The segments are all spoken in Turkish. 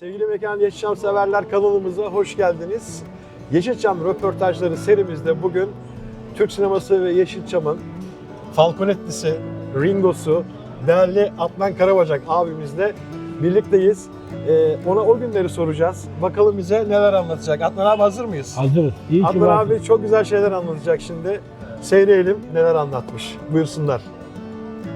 Sevgili Mekan Yeşilçam severler kanalımıza hoş geldiniz. Yeşilçam röportajları serimizde bugün Türk sineması ve Yeşilçam'ın Falconetlisi, Ringo'su, değerli Adnan Karabacak abimizle birlikteyiz. Ee, ona o günleri soracağız. Bakalım bize neler anlatacak. Adnan abi hazır mıyız? Hazırız. İyi ki Adnan varsın. abi çok güzel şeyler anlatacak şimdi. Seyredelim neler anlatmış. Buyursunlar.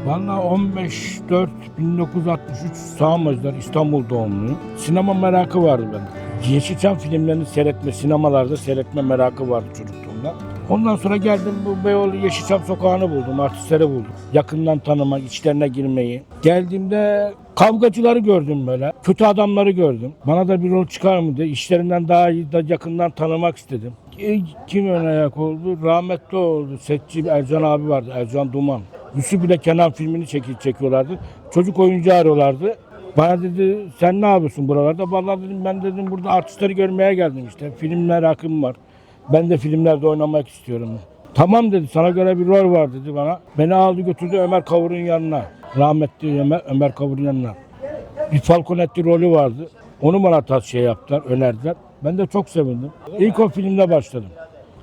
Valla 15-4-1963 Sağmacılar İstanbul doğumluyum. Sinema merakı vardı bende. Yeşilçam filmlerini seyretme, sinemalarda seyretme merakı vardı çocukluğumda. Ondan sonra geldim bu Beyoğlu Yeşilçam sokağını buldum, artistleri buldum. Yakından tanımak, içlerine girmeyi. Geldiğimde kavgacıları gördüm böyle. Kötü adamları gördüm. Bana da bir rol çıkar mı diye işlerinden daha iyi da yakından tanımak istedim. İlk kim ön ayak oldu? Rahmetli oldu. Setçi Ercan abi vardı. Ercan Duman. Yusuf ile Kenan filmini çekil çekiyorlardı. Çocuk oyuncu arıyorlardı. Bana dedi sen ne yapıyorsun buralarda? Vallahi dedim ben dedim burada artistleri görmeye geldim işte. Film merakım var. Ben de filmlerde oynamak istiyorum. Tamam dedi sana göre bir rol var dedi bana. Beni aldı götürdü Ömer Kavur'un yanına. Rahmetli Ömer, Ömer Kavur'un yanına. Bir Falconetti rolü vardı. Onu bana tas şey yaptılar, önerdiler. Ben de çok sevindim. İlk o filmde başladım.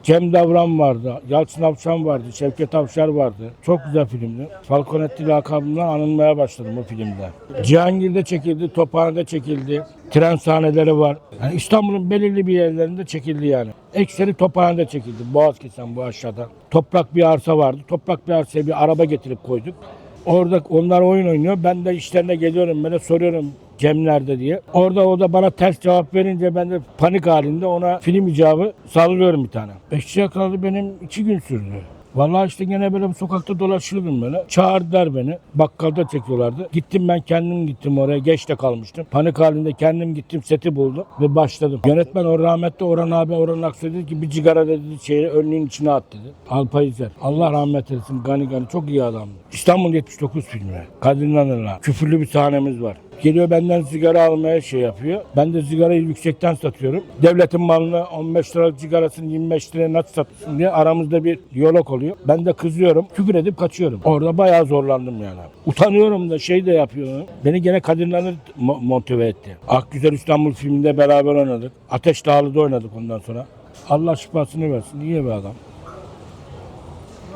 Cem Davran vardı, Yalçın Avşan vardı, Şevket Avşar vardı. Çok güzel filmdi. Falconetti lakabından anılmaya başladım o filmde. Cihangir'de çekildi, Tophane'de çekildi. Tren sahneleri var. Yani İstanbul'un belirli bir yerlerinde çekildi yani. Ekseri Tophane'de çekildi. Boğaz kesen bu aşağıda. Toprak bir arsa vardı. Toprak bir arsaya bir araba getirip koyduk. Orada onlar oyun oynuyor. Ben de işlerine geliyorum. Böyle soruyorum Cem nerede diye. Orada o da bana ters cevap verince ben de panik halinde ona film icabı sallıyorum bir tane. Beşçi yakaladı benim iki gün sürdü. Vallahi işte gene böyle sokakta dolaşıyordum böyle. Çağırdılar beni. Bakkalda çekiyorlardı. Gittim ben kendim gittim oraya. Geç de kalmıştım. Panik halinde kendim gittim seti buldum ve başladım. Yönetmen o rahmetli Orhan abi Orhan Aksoy dedi ki bir cigara dedi şeyi önlüğün içine at dedi. Alpay İzer. Allah rahmet eylesin gani gani çok iyi adamdı. İstanbul 79 filmi. Kadir İnanır'la. Küfürlü bir sahnemiz var. Geliyor benden sigara almaya şey yapıyor. Ben de sigarayı yüksekten satıyorum. Devletin malını 15 liralık sigarasını 25 liraya nasıl satırsın diye aramızda bir diyalog oluyor. Ben de kızıyorum. Küfür edip kaçıyorum. Orada bayağı zorlandım yani. Utanıyorum da şey de yapıyorum. Beni gene İnanır mo- motive etti. Ah Güzel İstanbul filminde beraber oynadık. Ateş Dağlı'da oynadık ondan sonra. Allah şifasını versin. İyi bir adam.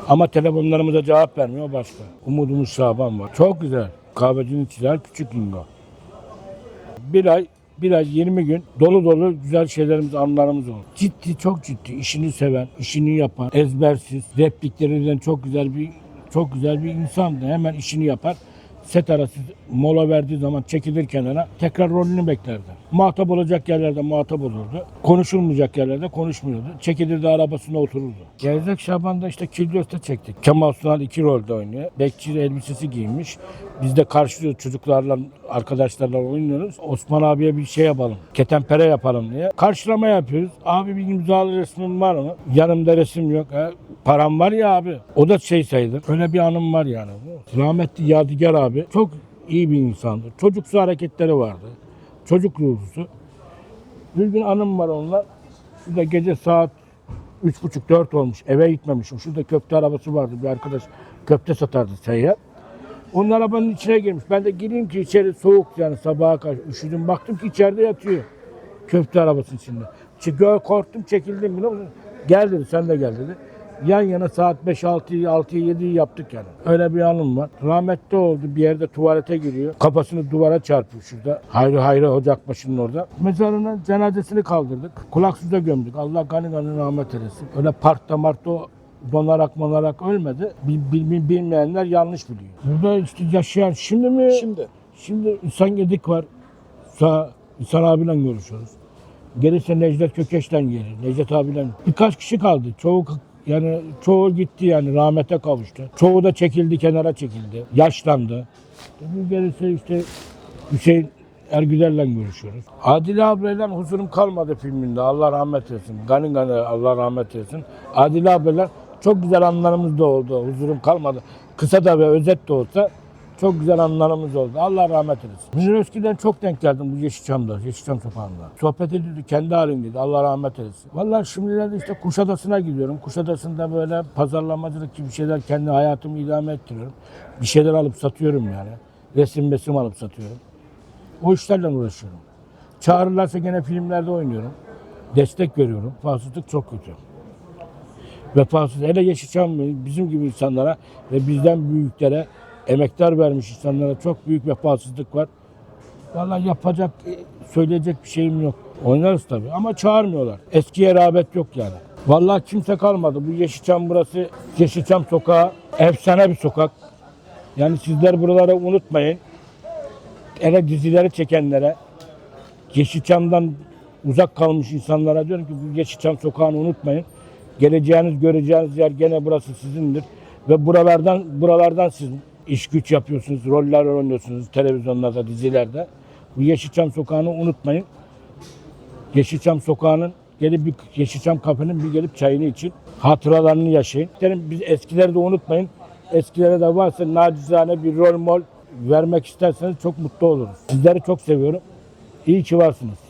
Ama telefonlarımıza cevap vermiyor başka. Umudumuz Şaban var. Çok güzel. Kahvecinin çizer küçük lingo. Bir ay, bir ay 20 gün dolu dolu güzel şeylerimiz, anlarımız oldu. Ciddi, çok ciddi. işini seven, işini yapan, ezbersiz, repliklerinden çok güzel bir çok güzel bir insandı. Hemen işini yapar. Set arası mola verdiği zaman çekilir kenara tekrar rolünü beklerdi. Muhatap olacak yerlerde muhatap olurdu. Konuşulmayacak yerlerde konuşmuyordu. Çekilirdi arabasına otururdu. Gerzek Şaban'da işte Kilyos'ta çektik. Kemal Sunal iki rolde oynuyor. Bekçi elbisesi giymiş. Biz de karşılıyoruz çocuklarla, arkadaşlarla oynuyoruz. Osman abiye bir şey yapalım. Ketenpere yapalım diye. Karşılama yapıyoruz. Abi bir imzalı resmin var mı? Yanımda resim yok. Ha, param var ya abi. O da şey sayılır. Öyle bir anım var yani. Rahmetli Yadigar abi çok iyi bir insandı. Çocuksu hareketleri vardı. Çocuk ruhusu. Bir gün anım var onunla. De gece saat üç buçuk dört olmuş. Eve gitmemişim. Şurada köfte arabası vardı. Bir arkadaş köfte satardı seyyar. Onun arabanın içine girmiş. Ben de gireyim ki içeri soğuk yani sabaha karşı üşüdüm. Baktım ki içeride yatıyor. Köfte arabasının içinde. Çı- Korktum çekildim. Biliyor musun? Gel dedi sen de gel dedi. Yan yana saat 5 6'yı 6'yı 7'yi yaptık yani. Öyle bir anım var. Rahmetli oldu. Bir yerde tuvalete giriyor. Kafasını duvara çarpıyor şurada. Hayrı hayrı Ocakbaşı'nın orada. Mezarına cenazesini kaldırdık. Kulaksıza gömdük. Allah gani gani rahmet eylesin. Öyle parkta markta o donarak monarak ölmedi. Bil- bil- bilmeyenler yanlış biliyor. Burada işte yaşayan şimdi mi? Şimdi Şimdi İhsan Gedik var. Sağ İhsan abiyle görüşüyoruz. Gelirse Necdet Kökeş'ten gelir. Necdet abiyle. Birkaç kişi kaldı. Çoğu yani çoğu gitti yani rahmete kavuştu. Çoğu da çekildi kenara çekildi. Yaşlandı. Tabii gelirse işte Hüseyin Ergüler'le görüşüyoruz. Adile ablayla huzurum kalmadı filminde. Allah rahmet eylesin. Gani gani Allah rahmet eylesin. Adile ablayla çok güzel anlarımız da oldu. Huzurum kalmadı. Kısa da ve özet de olsa çok güzel anlarımız oldu. Allah rahmet eylesin. Münir Özki'den çok denk geldim bu Yeşilçam'da, Yeşilçam sokağında. Sohbet ediyordu, kendi halindeydi. Allah rahmet eylesin. Vallahi şimdilerde işte Kuşadası'na gidiyorum. Kuşadası'nda böyle pazarlamacılık gibi şeyler kendi hayatımı idame ettiriyorum. Bir şeyler alıp satıyorum yani. Resim resim alıp satıyorum. O işlerle uğraşıyorum. Çağırırlarsa gene filmlerde oynuyorum. Destek veriyorum. Vefasızlık çok kötü. Vefasız. Hele Yeşilçam bizim gibi insanlara ve bizden büyüklere emektar vermiş insanlara çok büyük vefasızlık var. Vallahi yapacak, söyleyecek bir şeyim yok. Oynarız tabii ama çağırmıyorlar. Eskiye rağbet yok yani. Vallahi kimse kalmadı. Bu Yeşilçam burası, Yeşilçam sokağı efsane bir sokak. Yani sizler buraları unutmayın. Hele dizileri çekenlere, Yeşilçam'dan uzak kalmış insanlara diyorum ki bu Yeşilçam sokağını unutmayın. Geleceğiniz, göreceğiniz yer gene burası sizindir. Ve buralardan buralardan siz iş güç yapıyorsunuz, roller oynuyorsunuz televizyonlarda, dizilerde. Bu Yeşilçam sokağını unutmayın. Yeşilçam sokağının gelip bir Yeşilçam kafenin bir gelip çayını için hatıralarını yaşayın. Derim biz eskileri de unutmayın. Eskilere de varsa nacizane bir rol mol vermek isterseniz çok mutlu oluruz. Sizleri çok seviyorum. İyi ki varsınız.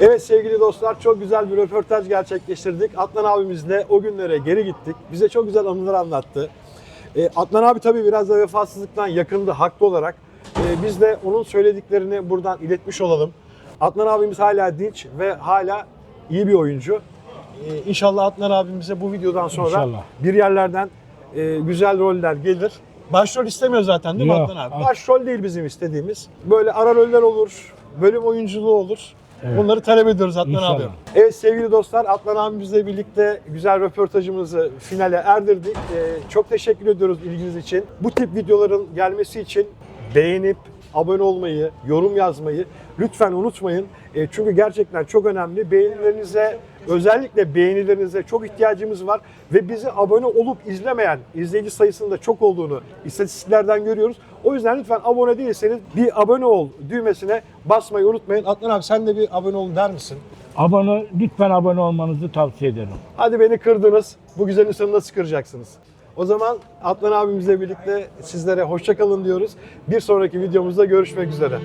Evet sevgili dostlar çok güzel bir röportaj gerçekleştirdik. Adnan abimizle o günlere geri gittik. Bize çok güzel anılar anlattı. E, Adnan abi tabii biraz da vefasızlıktan yakındı haklı olarak. E, biz de onun söylediklerini buradan iletmiş olalım. Adnan abimiz hala dinç ve hala iyi bir oyuncu. E, inşallah Adnan abimize bu videodan sonra İnşallah. bir yerlerden e, güzel roller gelir. Başrol istemiyor zaten değil mi Yok, Adnan abi? Başrol değil bizim istediğimiz. Böyle ara roller olur, bölüm oyunculuğu olur. Evet. Bunları talep ediyoruz Adnan İnşallah. abi. Evet sevgili dostlar Adnan abimizle birlikte güzel röportajımızı finale erdirdik. Ee, çok teşekkür ediyoruz ilginiz için. Bu tip videoların gelmesi için beğenip abone olmayı, yorum yazmayı lütfen unutmayın. Ee, çünkü gerçekten çok önemli. Beğenilerinize, özellikle beğenilerinize çok ihtiyacımız var ve bizi abone olup izlemeyen izleyici sayısının da çok olduğunu istatistiklerden görüyoruz. O yüzden lütfen abone değilseniz bir abone ol düğmesine basmayı unutmayın. Adnan abi sen de bir abone olun der misin? Abone, lütfen abone olmanızı tavsiye ederim. Hadi beni kırdınız. Bu güzel insanı nasıl kıracaksınız? O zaman Adnan abimizle birlikte sizlere hoşça kalın diyoruz. Bir sonraki videomuzda görüşmek üzere.